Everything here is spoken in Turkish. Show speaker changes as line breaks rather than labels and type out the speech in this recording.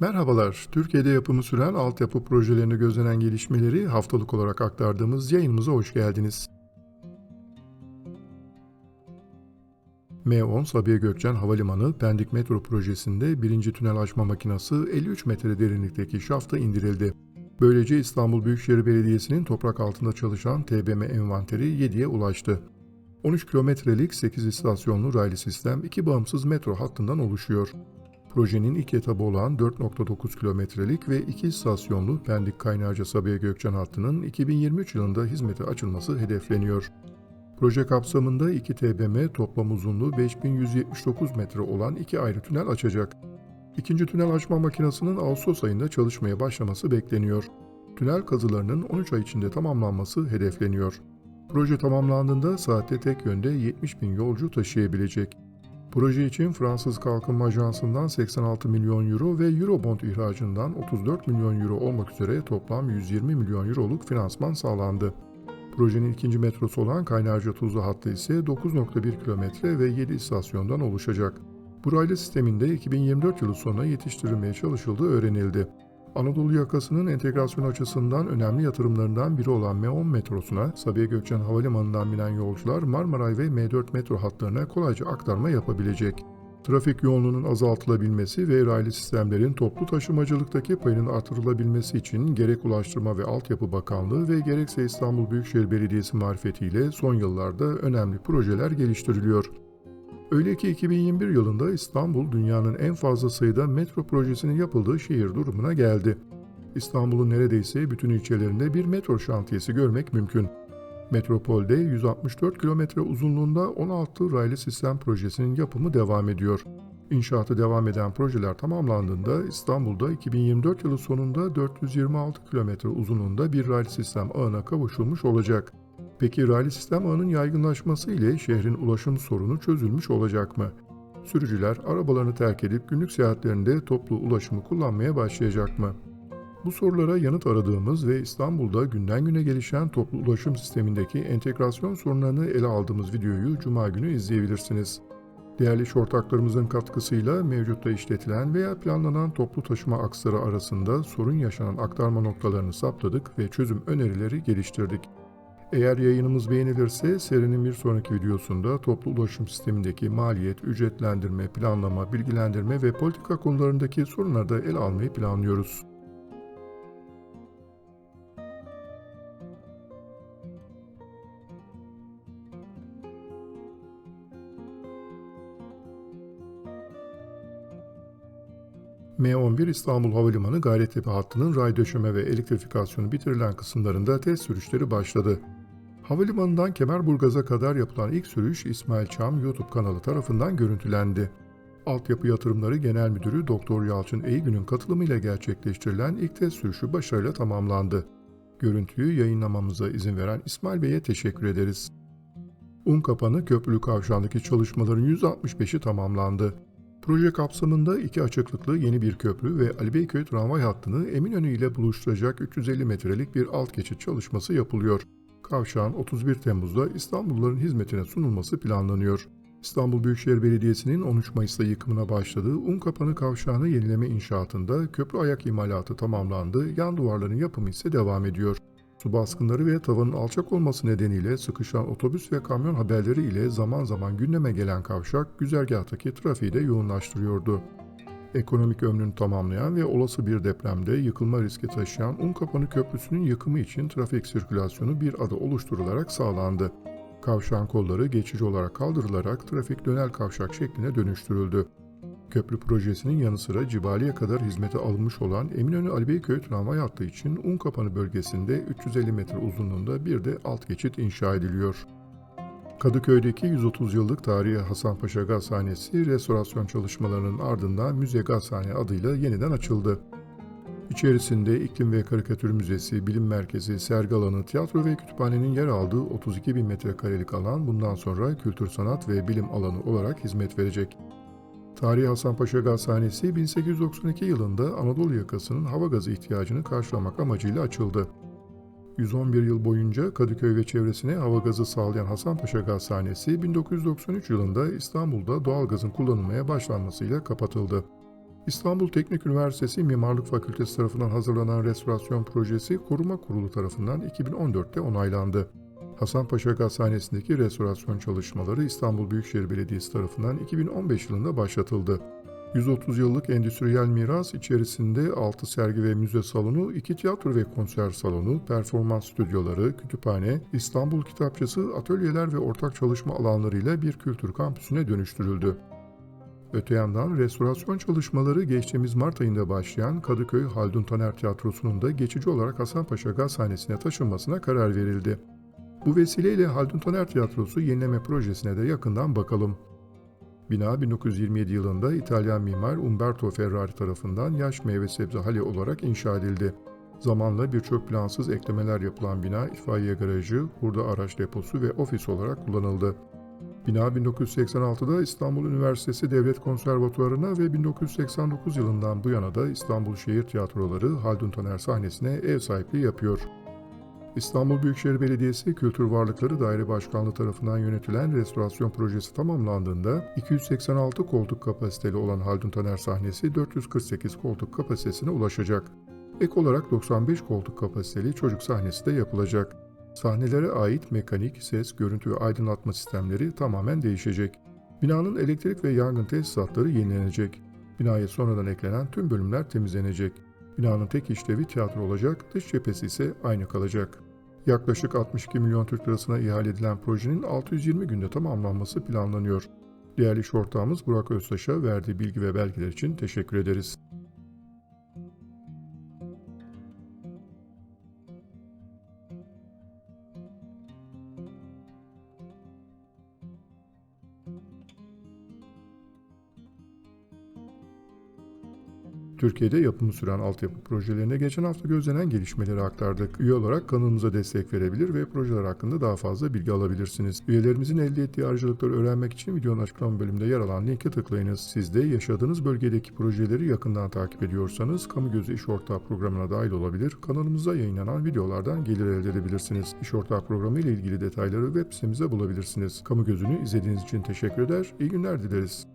Merhabalar, Türkiye'de yapımı süren altyapı projelerine gözlenen gelişmeleri haftalık olarak aktardığımız yayınımıza hoş geldiniz. M10 Sabiha Gökçen Havalimanı Pendik Metro projesinde birinci tünel açma makinası 53 metre derinlikteki şafta indirildi. Böylece İstanbul Büyükşehir Belediyesi'nin toprak altında çalışan TBM envanteri 7'ye ulaştı. 13 kilometrelik 8 istasyonlu raylı sistem iki bağımsız metro hattından oluşuyor. Projenin ilk etabı olan 4.9 kilometrelik ve 2 istasyonlu Pendik Kaynarca Sabiha Gökçen hattının 2023 yılında hizmete açılması hedefleniyor. Proje kapsamında 2 TBM toplam uzunluğu 5179 metre olan iki ayrı tünel açacak. İkinci tünel açma makinesinin Ağustos ayında çalışmaya başlaması bekleniyor. Tünel kazılarının 13 ay içinde tamamlanması hedefleniyor. Proje tamamlandığında saatte tek yönde 70 bin yolcu taşıyabilecek. Proje için Fransız Kalkınma Ajansı'ndan 86 milyon euro ve Eurobond ihracından 34 milyon euro olmak üzere toplam 120 milyon euroluk finansman sağlandı. Projenin ikinci metrosu olan Kaynarca Tuzla hattı ise 9.1 kilometre ve 7 istasyondan oluşacak. Bu raylı sisteminde 2024 yılı sonuna yetiştirilmeye çalışıldığı öğrenildi. Anadolu yakasının entegrasyon açısından önemli yatırımlarından biri olan M10 metrosuna Sabiha Gökçen Havalimanı'ndan binen yolcular Marmaray ve M4 metro hatlarına kolayca aktarma yapabilecek. Trafik yoğunluğunun azaltılabilmesi ve raylı sistemlerin toplu taşımacılıktaki payının artırılabilmesi için gerek Ulaştırma ve Altyapı Bakanlığı ve gerekse İstanbul Büyükşehir Belediyesi marifetiyle son yıllarda önemli projeler geliştiriliyor. Öyle ki 2021 yılında İstanbul dünyanın en fazla sayıda metro projesinin yapıldığı şehir durumuna geldi. İstanbul'un neredeyse bütün ilçelerinde bir metro şantiyesi görmek mümkün. Metropol'de 164 kilometre uzunluğunda 16 raylı sistem projesinin yapımı devam ediyor. İnşaatı devam eden projeler tamamlandığında İstanbul'da 2024 yılı sonunda 426 kilometre uzunluğunda bir raylı sistem ağına kavuşulmuş olacak. Peki sistem ağının yaygınlaşması ile şehrin ulaşım sorunu çözülmüş olacak mı? Sürücüler arabalarını terk edip günlük seyahatlerinde toplu ulaşımı kullanmaya başlayacak mı? Bu sorulara yanıt aradığımız ve İstanbul'da günden güne gelişen toplu ulaşım sistemindeki entegrasyon sorunlarını ele aldığımız videoyu Cuma günü izleyebilirsiniz. Değerli iş ortaklarımızın katkısıyla mevcutta işletilen veya planlanan toplu taşıma aksları arasında sorun yaşanan aktarma noktalarını saptadık ve çözüm önerileri geliştirdik. Eğer yayınımız beğenilirse serinin bir sonraki videosunda toplu ulaşım sistemindeki maliyet, ücretlendirme, planlama, bilgilendirme ve politika konularındaki sorunları da ele almayı planlıyoruz. M11 İstanbul Havalimanı Gayrettepe hattının ray döşeme ve elektrifikasyonu bitirilen kısımlarında test sürüşleri başladı. Havalimanından Kemerburgaz'a kadar yapılan ilk sürüş İsmail Çam YouTube kanalı tarafından görüntülendi. Altyapı Yatırımları Genel Müdürü Doktor Yalçın Eygün'ün katılımıyla gerçekleştirilen ilk test sürüşü başarıyla tamamlandı. Görüntüyü yayınlamamıza izin veren İsmail Bey'e teşekkür ederiz. Unkapanı Köprülü Kavşağı'ndaki çalışmaların %65'i tamamlandı. Proje kapsamında iki açıklıklı yeni bir köprü ve Ali Beyköy tramvay hattını Eminönü ile buluşturacak 350 metrelik bir alt geçit çalışması yapılıyor. Kavşağın 31 Temmuz'da İstanbulluların hizmetine sunulması planlanıyor. İstanbul Büyükşehir Belediyesi'nin 13 Mayıs'ta yıkımına başladığı Unkapanı Kavşağı'nı yenileme inşaatında köprü ayak imalatı tamamlandı, yan duvarların yapımı ise devam ediyor. Su baskınları ve tavanın alçak olması nedeniyle sıkışan otobüs ve kamyon haberleri ile zaman zaman gündeme gelen kavşak güzergahtaki trafiği de yoğunlaştırıyordu. Ekonomik ömrünü tamamlayan ve olası bir depremde yıkılma riski taşıyan Unkapanı Köprüsü'nün yıkımı için trafik sirkülasyonu bir ada oluşturularak sağlandı. Kavşağın kolları geçici olarak kaldırılarak trafik dönel kavşak şekline dönüştürüldü. Köprü projesinin yanı sıra Cibali'ye kadar hizmete alınmış olan Eminönü Ali Beyköy tramvay hattı için Unkapanı bölgesinde 350 metre uzunluğunda bir de alt geçit inşa ediliyor. Kadıköy'deki 130 yıllık tarihi Hasanpaşa Gazhanesi restorasyon çalışmalarının ardından Müze Gazhane adıyla yeniden açıldı. İçerisinde iklim ve karikatür müzesi, bilim merkezi, sergi alanı, tiyatro ve kütüphanenin yer aldığı 32 bin metrekarelik alan bundan sonra kültür sanat ve bilim alanı olarak hizmet verecek. Tarihi Hasanpaşa Gazhanesi 1892 yılında Anadolu yakasının hava gazı ihtiyacını karşılamak amacıyla açıldı. 111 yıl boyunca Kadıköy ve çevresine hava gazı sağlayan Hasanpaşa Gazhanesi 1993 yılında İstanbul'da doğal gazın kullanılmaya başlanmasıyla kapatıldı. İstanbul Teknik Üniversitesi Mimarlık Fakültesi tarafından hazırlanan restorasyon projesi Koruma Kurulu tarafından 2014'te onaylandı. Hasanpaşa Gazhanesi'ndeki restorasyon çalışmaları İstanbul Büyükşehir Belediyesi tarafından 2015 yılında başlatıldı. 130 yıllık endüstriyel miras içerisinde 6 sergi ve müze salonu, 2 tiyatro ve konser salonu, performans stüdyoları, kütüphane, İstanbul Kitapçısı, atölyeler ve ortak çalışma alanlarıyla bir kültür kampüsüne dönüştürüldü. Öte yandan restorasyon çalışmaları geçtiğimiz Mart ayında başlayan Kadıköy Haldun Taner Tiyatrosu'nun da geçici olarak Hasanpaşa Gazhanesi'ne taşınmasına karar verildi. Bu vesileyle Haldun Taner Tiyatrosu yenileme projesine de yakından bakalım. Bina 1927 yılında İtalyan mimar Umberto Ferrari tarafından yaş meyve sebze hali olarak inşa edildi. Zamanla birçok plansız eklemeler yapılan bina itfaiye garajı, hurda araç deposu ve ofis olarak kullanıldı. Bina 1986'da İstanbul Üniversitesi Devlet Konservatuvarı'na ve 1989 yılından bu yana da İstanbul Şehir Tiyatroları Haldun Taner sahnesine ev sahipliği yapıyor. İstanbul Büyükşehir Belediyesi Kültür Varlıkları Daire Başkanlığı tarafından yönetilen restorasyon projesi tamamlandığında 286 koltuk kapasiteli olan Haldun Taner sahnesi 448 koltuk kapasitesine ulaşacak. Ek olarak 95 koltuk kapasiteli çocuk sahnesi de yapılacak. Sahnelere ait mekanik, ses, görüntü ve aydınlatma sistemleri tamamen değişecek. Binanın elektrik ve yangın tesisatları yenilenecek. Binaya sonradan eklenen tüm bölümler temizlenecek. Binanın tek işlevi tiyatro olacak, dış cephesi ise aynı kalacak. Yaklaşık 62 milyon Türk lirasına ihale edilen projenin 620 günde tamamlanması planlanıyor. Değerli iş ortağımız Burak Öztaş'a verdiği bilgi ve belgeler için teşekkür ederiz. Türkiye'de yapımı süren altyapı projelerine geçen hafta gözlenen gelişmeleri aktardık. Üye olarak kanalımıza destek verebilir ve projeler hakkında daha fazla bilgi alabilirsiniz. Üyelerimizin elde ettiği harcılıkları öğrenmek için videonun açıklama bölümünde yer alan linke tıklayınız. Siz de yaşadığınız bölgedeki projeleri yakından takip ediyorsanız Kamu Gözü İş Ortağı programına dahil olabilir, kanalımıza yayınlanan videolardan gelir elde edebilirsiniz. İş Ortağı programı ile ilgili detayları web sitemize bulabilirsiniz. Kamu Gözü'nü izlediğiniz için teşekkür eder, iyi günler dileriz.